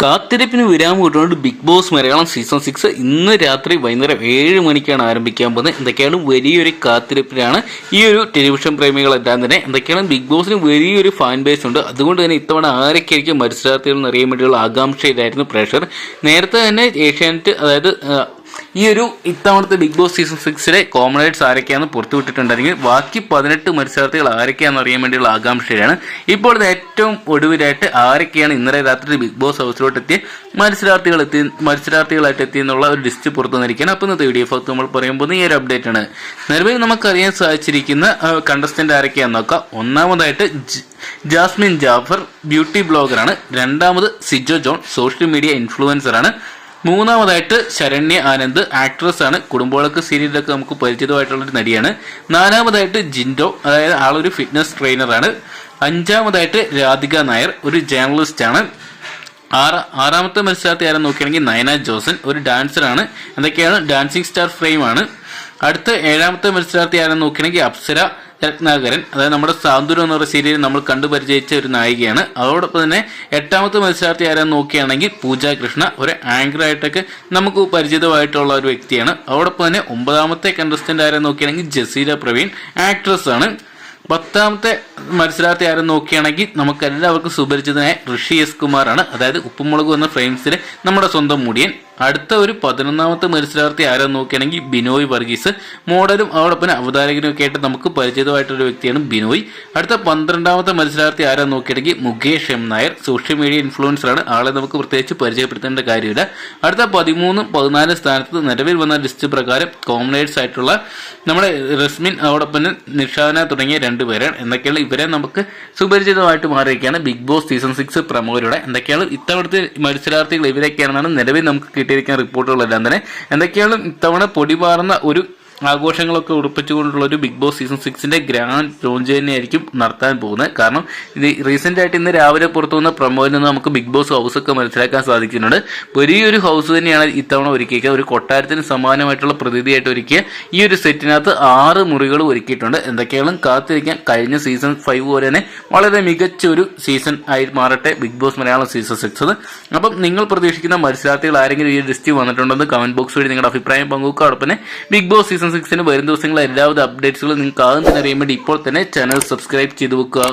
കാത്തിരിപ്പിന് വിരാമം കിട്ടുന്നുണ്ട് big boss Malayalam season six ഇന്ന് രാത്രി വൈകുന്നേരം ഏഴ് മണിക്കാണ് ആരംഭിക്കാൻ പോകുന്നത്. എന്തൊക്കെയാണ് വലിയൊരു കാത്തിരിപ്പിലാണ് ഈ ഒരു ടെലിവിഷൻ പ്രേമികളെല്ലാം തന്നെ. എന്തൊക്കെയാണ് ബിഗ് ബോസിന് വലിയൊരു ഫാൻ ബേസ് ഉണ്ട്. അതുകൊണ്ട് തന്നെ ഇത്തവണ ആരൊക്കെയായിരിക്കും മത്സരാർത്ഥികൾ എന്നറിയാൻ വേണ്ടിയുള്ള ആകാംക്ഷയിലായിരുന്നു പ്രഷർ നേരത്തെ തന്നെ ഏഷ്യാനെറ്റ് അതായത് ഈ ഒരു ഇത്തവണത്തെ ബിഗ് ബോസ് സീസൺ സിക്സിലെ കോമണേറ്റ്സ് ആരൊക്കെയാണെന്ന് പുറത്തുവിട്ടിട്ടുണ്ടെങ്കിൽ ബാക്കി പതിനെട്ട് മത്സരാർത്ഥികൾ ആരൊക്കെയാണെന്ന് അറിയാൻ വേണ്ടിയുള്ള ആകാംക്ഷയാണ്. ഇപ്പോൾ ഏറ്റവും ഒടുവിലായിട്ട് ആരൊക്കെയാണ് ഇന്നലെ രാത്രി ബിഗ് ബോസ് ഹൗസിലോട്ട് എത്തിയ മത്സരാർത്ഥികൾ എത്തി മത്സരാർത്ഥികളായിട്ട് എത്തിയെന്നുള്ള ഒരു ലിസ്റ്റ് പുറത്തു വന്നിരിക്കുകയാണ്. അപ്പോൾ ഇന്നത്തെ വീഡിയോ ഭാഗത്ത് നമ്മൾ പറയുമ്പോൾ ഈ ഒരു അപ്ഡേറ്റ് ആണ്. നിലവിൽ നമുക്കറിയാൻ സാധിച്ചിരിക്കുന്ന കണ്ടസ്റ്റന്റ് ആരൊക്കെയാണെന്ന് നോക്കാം. ഒന്നാമതായിട്ട് ജാസ്മിൻ ജാഫർ ബ്യൂട്ടി ബ്ലോഗറാണ്. രണ്ടാമത് സിജോ ജോൺ സോഷ്യൽ മീഡിയ ഇൻഫ്ലുവൻസറാണ് മൂന്നാമതായിട്ട് ശരണ്യ ആനന്ദ് ആക്ട്രസ് ആണ്. കുടുംബവിളക്ക് സീരിയലിലൊക്കെ നമുക്ക് പരിചിതമായിട്ടുള്ള ഒരു നടിയാണ്. നാലാമതായിട്ട് ജിൻഡോ അതായത് ആളൊരു ഫിറ്റ്നസ് ട്രെയിനറാണ് അഞ്ചാമതായിട്ട് രാധിക നായർ ഒരു ജേർണലിസ്റ്റ് ആണ്. ആറ് ആറാമത്തെ മത്സരാർത്ഥി ആരാ നോക്കുകയാണെങ്കിൽ നയന ജോസൻ ഒരു ഡാൻസറാണ് എന്തൊക്കെയാണ്? ഡാൻസിങ് സ്റ്റാർ ഫ്രെയിമാണ് അടുത്ത ഏഴാമത്തെ മത്സരാർത്ഥി ആരാ നോക്കുകയാണെങ്കിൽ അപ്സര രത്നാകരൻ അതായത് നമ്മുടെ സാന്ത്വനം എന്ന് പറയുന്ന സീരിയൽ നമ്മൾ കണ്ടു പരിചയിച്ച ഒരു നായികയാണ്. അതോടൊപ്പം തന്നെ എട്ടാമത്തെ മത്സരാർത്ഥി ആരാന്ന് നോക്കുകയാണെങ്കിൽ പൂജ കൃഷ്ണ ഒരു ആങ്കർ ആയിട്ടൊക്കെ നമുക്ക് പരിചിതമായിട്ടുള്ള ഒരു വ്യക്തിയാണ്. അതോടൊപ്പം തന്നെ ഒമ്പതാമത്തെ കണ്ടസ്റ്റന്റ് ആരാന്ന് നോക്കുകയാണെങ്കിൽ ജസീല പ്രവീൺ ആക്ട്രസ് ആണ്. പത്താമത്തെ മത്സരാർത്ഥി ആരും നോക്കുകയാണെങ്കിൽ നമുക്ക് എല്ലാവർക്കും സുപരിചിതനായ ഋഷി എസ് കുമാറാണ്. അതായത് ഉപ്പുമുളക് എന്ന ഫ്രെയിംസിലെ നമ്മുടെ സ്വന്തം മുടിയൻ. അടുത്ത ഒരു പതിനൊന്നാമത്തെ മത്സരാർത്ഥി ആരാ നോക്കുകയാണെങ്കിൽ ബിനോയ് വർഗീസ്. മോഡലും അതോടൊപ്പം അവതാരകനും ഒക്കെ ആയിട്ട് നമുക്ക് പരിചിതമായിട്ടൊരു വ്യക്തിയാണ് ബിനോയ്. അടുത്ത പന്ത്രണ്ടാമത്തെ മത്സരാർത്ഥി ആരാ നോക്കുകയാണെങ്കിൽ Mukesh M Nair. Social media ഇൻഫ്ലുവൻസറാണ് ആളെ നമുക്ക് പ്രത്യേകിച്ച് പരിചയപ്പെടുത്തേണ്ട കാര്യമില്ല. അടുത്ത പതിമൂന്ന് പതിനാല് സ്ഥാനത്ത് നിലവിൽ വന്ന ലിസ്റ്റ് പ്രകാരം കോമണേഴ്സ് ആയിട്ടുള്ള നമ്മുടെ റസ്മിൻ അതോടൊപ്പം നിഷാന തുടങ്ങിയ രണ്ടുപേരാണ് എന്തൊക്കെയാണ് ഇവരെ നമുക്ക് സുപരിചിതമായിട്ട് മാറിയിരിക്കുകയാണ്. ബിഗ് ബോസ് സീസൺ സിക്സ് പ്രമുഖരുടെ എന്തൊക്കെയാണ് ഇത്തവണത്തെ മത്സരാർത്ഥികൾ ഇവരൊക്കെയാണെന്നാണ് നിലവിൽ നമുക്ക് കിട്ടിയിരിക്കുന്ന റിപ്പോർട്ടുകളെല്ലാം തന്നെ എന്തൊക്കെയാണ് ഇത്തവണ പൊടിപാറുന്ന ഒരു ആഘോഷങ്ങളൊക്കെ ഉറപ്പിച്ചുകൊണ്ടുള്ള ഒരു ബിഗ് ബോസ് സീസൺ സിക്സിന്റെ ഗ്രാൻഡ് ലോഞ്ച് തന്നെയായിരിക്കും നടത്താൻ പോകുന്നത്. കാരണം ഇത് റീസെന്റ് ആയിട്ട് ഇന്ന് രാവിലെ പുറത്തു വന്ന പ്രമോയിൽ നിന്ന് നമുക്ക് ബിഗ് ബോസ് ഹൗസ് ഒക്കെ മനസ്സിലാക്കാൻ സാധിക്കുന്നുണ്ട്. വലിയൊരു ഹൗസ് തന്നെയാണ് ഇത്തവണ ഒരുക്കിയത് ഒരു കൊട്ടാരത്തിന് സമാനമായിട്ടുള്ള പ്രതിഥിയായിട്ട് ഒരുക്കിയ ഈ ഒരു സെറ്റിനകത്ത് ആറ് മുറികൾ ഒരുക്കിയിട്ടുണ്ട്. എന്തൊക്കെയാണ് കാത്തിരിക്കാൻ കഴിഞ്ഞ സീസൺ ഫൈവ് പോലെ തന്നെ വളരെ മികച്ച ഒരു സീസൺ ആയി മാറട്ടെ big boss Malayalam season six അപ്പം നിങ്ങൾ പ്രതീക്ഷിക്കുന്ന മത്സരാർത്ഥികൾ ആരെങ്കിലും ഈ ലിസ്റ്റ് വന്നിട്ടുണ്ടെന്ന് കമന്റ് ബോക്സ് വഴി നിങ്ങളുടെ അഭിപ്രായം പങ്കുവെക്കുക. അതോടൊപ്പം ബിഗ് ബോസ് സീസൺ സിക്സിന് വരും ദിവസങ്ങളിൽ എല്ലാവിധ അപ്ഡേറ്റ്സുകളും നിങ്ങൾക്ക് തന്നെ അറിയാൻ വേണ്ടി ഇപ്പോൾ തന്നെ ചാനൽ സബ്സ്ക്രൈബ് ചെയ്ത് വെക്കുക.